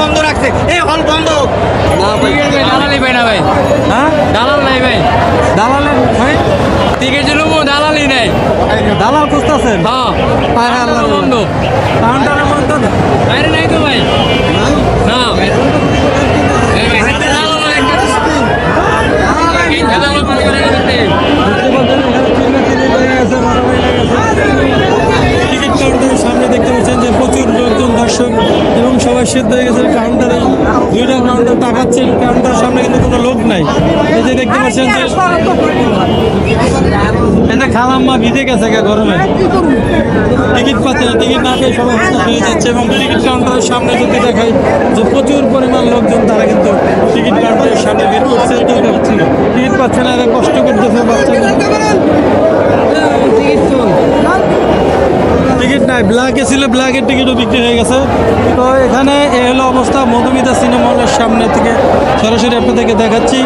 বন্ধ রাখছে। এই হল বন্ধ। দালালি ভাই না ভাই। হ্যাঁ? দালাল নাই ভাই। দালালের ভাই? টিকিট ছিল দালালি নাই। দালাল খুঁজতেছেন? হ্যাঁ। বন্ধ। কাউন্টারের বন্ধ আরে নাই তো ভাই। না। দর্শক এবং সবাই সিদ্ধ হয়ে গেছে কাউন্টারে। দুইটা কাউন্টার তাকাচ্ছে কাউন্টারের সামনে কিন্তু কোনো লোক নাই। এই যে দেখতে পাচ্ছেন যে এতে খালাম্মা ভিজে গেছে গা গরমে। টিকিট পাচ্ছে না টিকিট না পেয়ে সবাই হতাশ হয়ে যাচ্ছে এবং টিকিট কাউন্টারের সামনে যদি দেখাই যে প্রচুর পরিমাণ লোকজন তারা কিন্তু টিকিট কাউন্টারের সামনে ভিড় করছে টিকিট পাচ্ছে না এরা কষ্ট করতেছে টিকিট নাই ব্ল্যাকে ছিল ব্ল্যাকের টিকিটও বিক্রি হয়ে গেছে। তো এখানে এ হলো অবস্থা, মধুমিতা সিনেমা হলের সামনে থেকে সরাসরি আপনাদেরকে দেখাচ্ছি।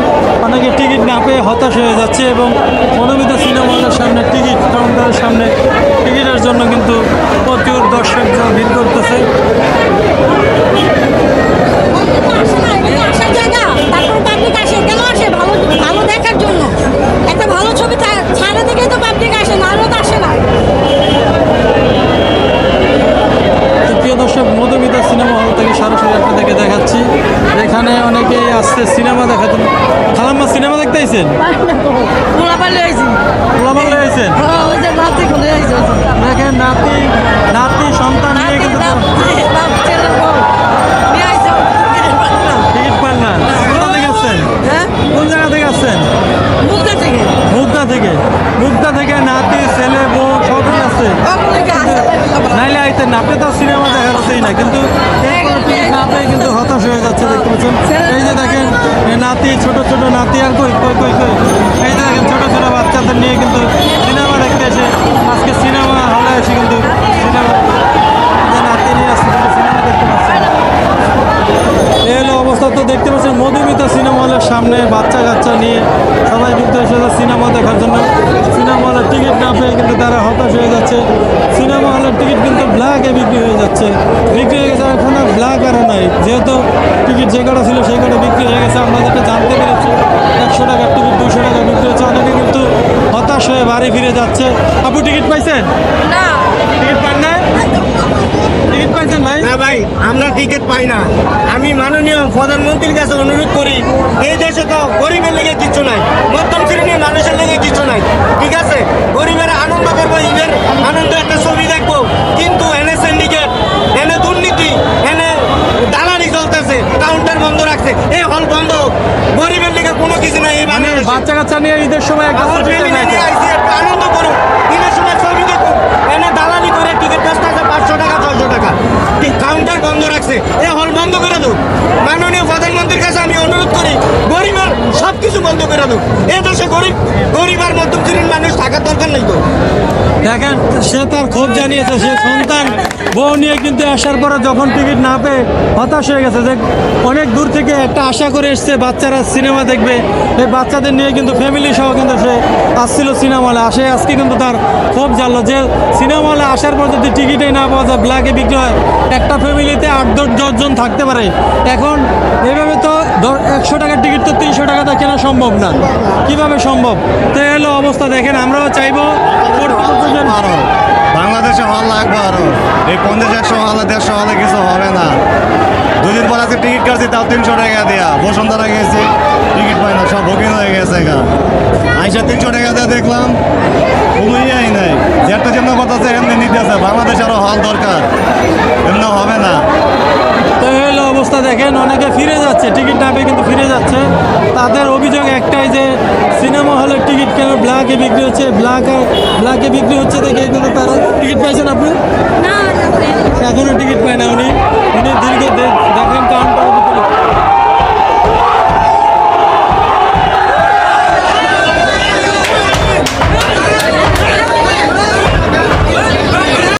অনেকে টিকিট না পেয়ে হতাশ হয়ে যাচ্ছে এবং মধুমিতা সিনেমা হলের সামনে টিকিট কাউন্টারের সামনে টিকিটের জন্য কিন্তু প্রচুর দর্শক ভিড় করতেছে আসে না, এটা আসার জায়গা। তারপর public আসে। কেন আসে? ভালো ভালো দেখার জন্য একটা ভালো ছবি ছা- ছাড়া থেকেই তো পাবলিক আসে না আরও তো আসে না তো প্রিয় দর্শক মধুমিতা সিনেমা হল থেকে সরাসরি আপনাদেরকে দেখাচ্ছি এখানে অনেকেই আসছে সিনেমা দেখার জন্য। খালাম্মা সিনেমা দেখতে আইছেন? দেখেন নাতি নাতি সন্তান নিয়ে কিন্তু টিকিট পান না কোথা থেকে আসছেন? হ্যাঁ? কোন জায়গা থেকে আসছেন? থেকে। মুগদা থেকে। মুগদা থেকে নাতি ছেলে বউ সবই আছে নাইলে আইতেন আপনি তো সিনেমা দেখার আছেই না কিন্তু নাতি, ছোট ছোট নাতি আর কই কই কই কই। এই দেখেন, ছোট ছোট বাচ্চাদের নিয়ে কিন্তু সিনেমা দেখতে এসে আজকে সিনেমা হলে এসে কিন্তু সিনেমা নাতি নিয়ে আসছে সিনেমা দেখতে অবস্থা, তো দেখতে পাচ্ছেন, মধুমিতা সিনেমা হলের সামনে বাচ্চা কাচ্চা নিয়ে সবাই কিন্তু এসেছে সিনেমা দেখার জন্য সিনেমা হলের টিকিট না পেয়ে কিন্তু তারা হতাশ হয়ে যাচ্ছে। কিন্তু বিক্রি হয়ে যাচ্ছে। বিক্রি হয়ে গেছে এখন আর ব্ল্যাক আরও নাই। যেহেতু টিকিট যে কটা ছিল সেই কটা বিক্রি হয়ে গেছে আমরা যেটা জানতে পেরেছি। একশো টাকার টিকিট দুশো টাকা বিক্রি হচ্ছে। অনেকে কিন্তু হতাশ হয়ে বাড়ি ফিরে যাচ্ছে। আপু টিকিট পাইছেন? না। টিকিট পান না টিকিট পাইছেন ভাই? না ভাই আমরা টিকিট পাই না। আমি মাননীয় প্রধানমন্ত্রীর কাছে অনুরোধ করি এই দেশে তো গরিবের লেগে কিছু নাই মধ্যম শ্রেণির মানুষের লেগে কিছু নাই। ঠিক আছে? গরিবের আনন্দ করব ঈদের আনন্দ একটা ছবি দেখব কিন্তু এনে সিন্ডিকেট এনে দুর্নীতি এনে দালালি চলতেছে কাউন্টার বন্ধ রাখছে এই হল বন্ধ হোক। গরিবের লেগে কোনো কিছু নাই এই মানে বাংলাদেশে। বাচ্চা কাচ্চা নিয়ে ঈদের সময় একটা আনন্দ করুন ঈদের সময় ছবি দেখুন এনে দালালি করে টিকিট ব্যস্ত আছে পাঁচশো টাকা ছয়শো টাকা। কাউন্টার বন্ধ রাখছে। এ হল বন্ধ করে দো। মাননীয় প্রধানমন্ত্রীর কাছে আমি অনুরোধ করি গরিবের সব কিছু বন্ধ করে দো। এ দেশে গরিব গরিব আর মধ্যম শ্রেণির মানুষ থাকার দরকার নেই তো। দেখেন, সে তার ক্ষোভ জানিয়েছে, সে সন্তান। বউ নিয়ে কিন্তু আসার পরে যখন টিকিট না পেয়ে হতাশ হয়ে গেছে, যে অনেক দূর থেকে একটা আশা করে এসছে, বাচ্চারা সিনেমা দেখবে। এই বাচ্চাদের নিয়ে কিন্তু ফ্যামিলি সহ কিন্তু সে আসছিল সিনেমা হলে আসে আজকে কিন্তু তার ক্ষোভ জানলো যে সিনেমা হলে আসার পর যদি টিকিটেই না পাওয়া যায় ব্ল্যাকে বিক্রি হয়, একটা ফ্যামিলিতে আট দশ দশজন থাকতে পারে। এখন এভাবে তো একশো টাকার টিকিট তো তিনশো টাকাতে কেনা সম্ভব না। কীভাবে সম্ভব? তো এই হলো অবস্থা দেখেন, আমরাও চাইব বাংলাদেশে হল আরও। এই পঞ্চাশ, একশো হলে, দেড়শো হলে কিছু হবে না। দুদিন পর আজকে টিকিট কাটছি, তাও তিনশো টাকা দেয়া। বসুন্ধরা গেছি, টিকিট পাই না, সব বুকিং হয়ে গেছে গা। আইসা তিনশো টাকা দিয়ে দেখলাম কমিয়েই নাই। যেটা যেমন কথা আছে, এমনি নিতে আছে। বাংলাদেশে আরও হল দরকার। এমনি হবে না তো এই হলো অবস্থা দেখেন অনেকে ফিরে যাচ্ছে টিকিট না পেয়ে কিন্তু ফিরে যাচ্ছে। তাদের অভিযোগ একটাই যে সিনেমা হলের টিকিট কেন ব্ল্যাকে বিক্রি হচ্ছে? ব্ল্যাক ব্ল্যাকে বিক্রি হচ্ছে দেখে কিন্তু তারা টিকিট পাইছেন আপনি? এখনও টিকিট পায় না উনি। উনি দীর্ঘ